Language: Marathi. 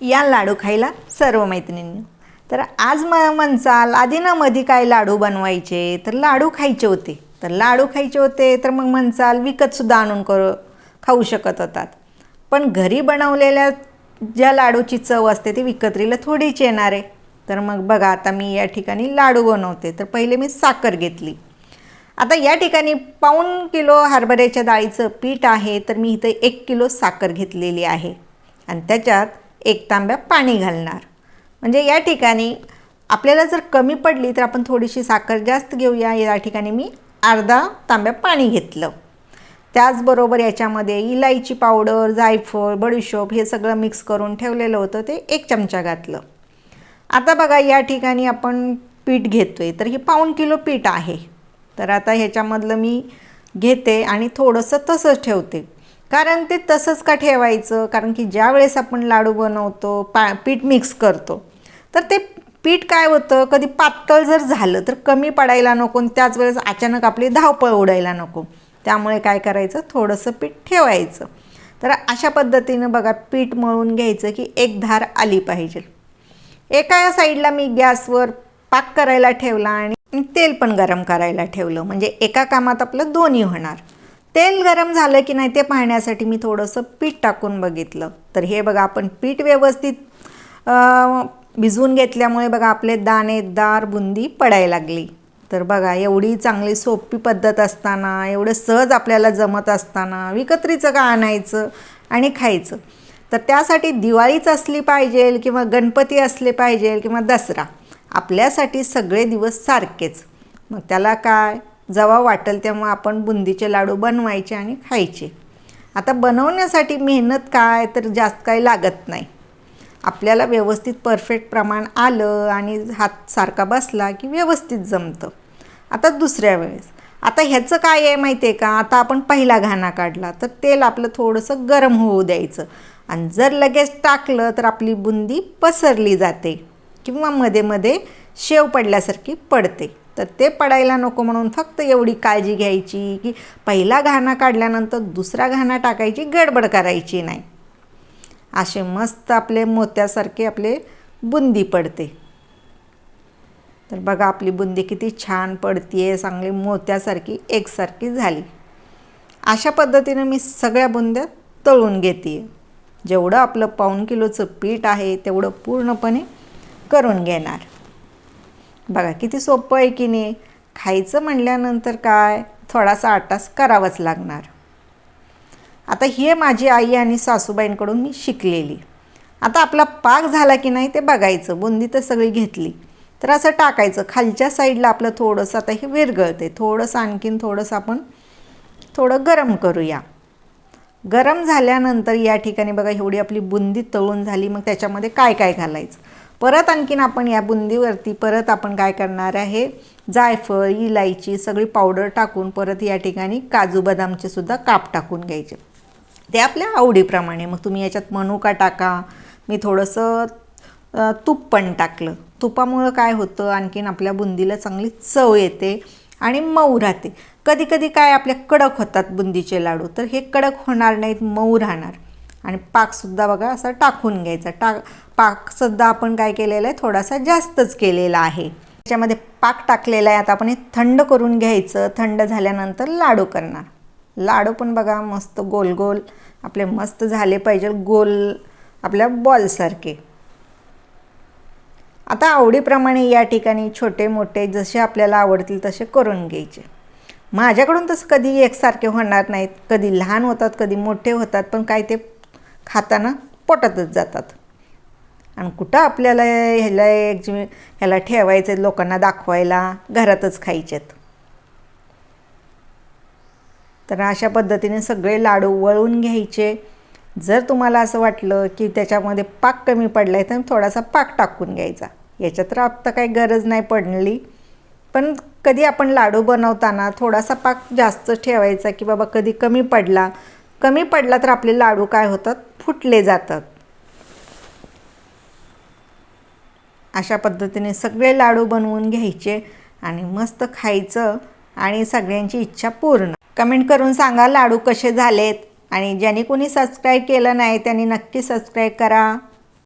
या लाडू खायला सर्व मैत्रिणींनी. तर आज म म्हणचाल आधी ना मधी काय लाडू बनवायचे? तर लाडू खायचे होते. तर लाडू खायचे होते तर मग म्हणचाल विकतसुद्धा आणून कर खाऊ शकत होतात. पण घरी बनवलेल्या ज्या लाडूची चव असते ती विकत्रीला थोडीच येणार आहे. तर मग बघा आता मी या ठिकाणी लाडू बनवते. तर पहिले मी साखर घेतली. आता या ठिकाणी पाऊण किलो हरभऱ्याच्या डाळीचं पीठ आहे तर मी इथं एक किलो साखर घेतलेली आहे. आणि त्याच्यात एक तांब्या पाणी घालणार. म्हणजे या ठिकाणी आपल्याला जर कमी पडली तर आपण थोडीशी साखर जास्त घेऊया. या ठिकाणी मी अर्धा तांब्या पाणी घेतलं. त्याचबरोबर याच्यामध्ये इलायची पावडर जायफळ बडीशोप हे सगळं मिक्स करून ठेवलेलं होतं. ते एक चमचा घातलं. आता बघा या ठिकाणी आपण पीठ घेतो आहे तर हे पाऊण किलो पीठ आहे. तर आता ह्याच्यामधलं मी घेते आणि थोडंसं तसंच ठेवते. कारण ते तसंच का ठेवायचं? कारण की ज्या वेळेस आपण लाडू बनवतो पा पीठ मिक्स करतो तर ते पीठ काय होतं? कधी पातळ जर झालं तर कमी पडायला नको आणि त्याच वेळेस अचानक आपली धावपळ उडायला नको. त्यामुळे काय करायचं? थोडंसं पीठ ठेवायचं. तर अशा पद्धतीनं बघा पीठ मळून घ्यायचं की एक धार आली पाहिजे. एका साईडला मी गॅसवर पाक करायला ठेवला आणि तेल पण गरम करायला ठेवलं. म्हणजे एका कामात आपलं दोन्ही होणार. तेल गरम झालं की नाही ते पाहण्यासाठी मी थोडंसं पीठ टाकून बघितलं. तर हे बघा आपण पीठ व्यवस्थित भिजवून घेतल्यामुळे बघा आपले दाणेदार बुंदी पडायला लागली. तर बघा एवढी चांगली सोपी पद्धत असताना एवढं सहज आपल्याला जमत असताना विकत्रीचं का आणायचं आणि खायचं? तर त्यासाठी दिवाळीच असली पाहिजे किंवा गणपती असले पाहिजे किंवा दसरा आपल्यासाठी सगळे दिवस सारखेच. मग त्याला काय? जेव्हा वाटेल तेव्हा आपण बुंदीचे लाडू बनवायचे आणि खायचे. आता बनवण्यासाठी मेहनत काय? तर जास्त काही लागत नाही. आपल्याला व्यवस्थित परफेक्ट प्रमाण आलं आणि हात सारखा बसला की व्यवस्थित जमतं. आता दुसऱ्या वेळेस. आता ह्याचं काय आहे माहिती आहे का? आता आपण पहिला घाणा काढला तर तेल आपलं थोडंसं गरम होऊ द्यायचं. आणि जर लगेच टाकलं तर आपली बुंदी पसरली जाते किंवा मध्ये मध्ये शेव पडल्यासारखी पडते. तर ते पडायला नको म्हणून फक्त एवढी काळजी घ्यायची की पहिला घाणा काढल्यानंतर दुसरा घाणा टाकायची गडबड करायची नाही. असे मस्त आपले मोत्यासारखे आपले बुंदी पडते. तर बघा आपली बुंदी किती छान पडतीये चांगली मोत्यासारखी एकसारखी झाली. अशा पद्धतीनं मी सगळ्या बुंद्या तळून घेते जेवढं आपलं पाऊण किलोचं पीठ आहे तेवढं पूर्णपणे करून घेणार. बघा किती सोपं आहे की नाही? खायचं म्हणल्यानंतर काय? थोडासा आटास करावाच लागणार. आता हे माझी आई आणि सासूबाईंकडून मी शिकलेली. आता आपला पाक झाला की नाही ते बघायचं. बुंदी तर सगळी घेतली. तर असं टाकायचं. खालच्या साईडला आपलं थोडंसं आता हे विरगळते थोडंसं आणखीन थोडंसं आपण थोडं गरम करूया. गरम झाल्यानंतर या ठिकाणी बघा एवढी आपली बुंदी तळून झाली. मग त्याच्यामध्ये काय काय घालायचं? परत आणखीन आपण या बुंदीवरती परत आपण काय करणार आहे? जायफळ इलायची सगळी पावडर टाकून परत या ठिकाणी काजू बदामचे सुद्धा काप टाकून घ्यायचे. ते आपल्या आवडीप्रमाणे. मग तुम्ही याच्यात मनुका टाका. मी थोडंसं तूप पण टाकलं. तुपामुळं काय होतं? आणखीन आपल्या बुंदीला चांगली चव येते आणि मऊ राहते. कधी कधी काय आपल्या कडक होतात बुंदीचे लाडू. तर हे कडक होणार नाहीत मऊ राहणार. आणि पाकसुद्धा बघा असा टाकून घ्यायचा. टाक पाकसुद्धा आपण काय केलेलं आहे? थोडासा जास्तच केलेला आहे. त्याच्यामध्ये पाक टाकलेला आहे. आता आपण हे थंड करून घ्यायचं. थंड झाल्यानंतर लाडू करणार. लाडू पण बघा मस्त गोल गोल आपले मस्त झाले पाहिजे. गोल आपल्या बॉलसारखे. आता आवडीप्रमाणे या ठिकाणी छोटे मोठे जसे आपल्याला आवडतील तसे करून घ्यायचे. माझ्याकडून तसं कधी एकसारखे होणार नाहीत. कधी लहान होतात कधी मोठे होतात. पण काय ते खाताना पोटातच जातात. आणि कुठं आपल्याला ह्याला एक ह्याला ठेवायचे लोकांना दाखवायला घरातच खायचेत. तर अशा पद्धतीने सगळे लाडू वळून घ्यायचे. जर तुम्हाला असं वाटलं की त्याच्यामध्ये पाक कमी पडला आहे तर थोडासा पाक टाकून घ्यायचा. याच्यात तर आता काही गरज नाही पडली पण कधी आपण लाडू बनवताना थोडासा पाक जास्त ठेवायचा की बाबा कधी कमी पडला. कमी पडला तर आपले लाडू काय होतात? फुटले जातात. अशा पद्धतीने सगळे लाडू बनवून घ्यायचे आणि मस्त खायचं आणि सगळ्यांची इच्छा पूर्ण. कमेंट करून सांगा लाडू कसे झालेत आणि ज्यांनी कोणी सबस्क्राईब केलं नाही त्यांनी नक्की सबस्क्राईब करा.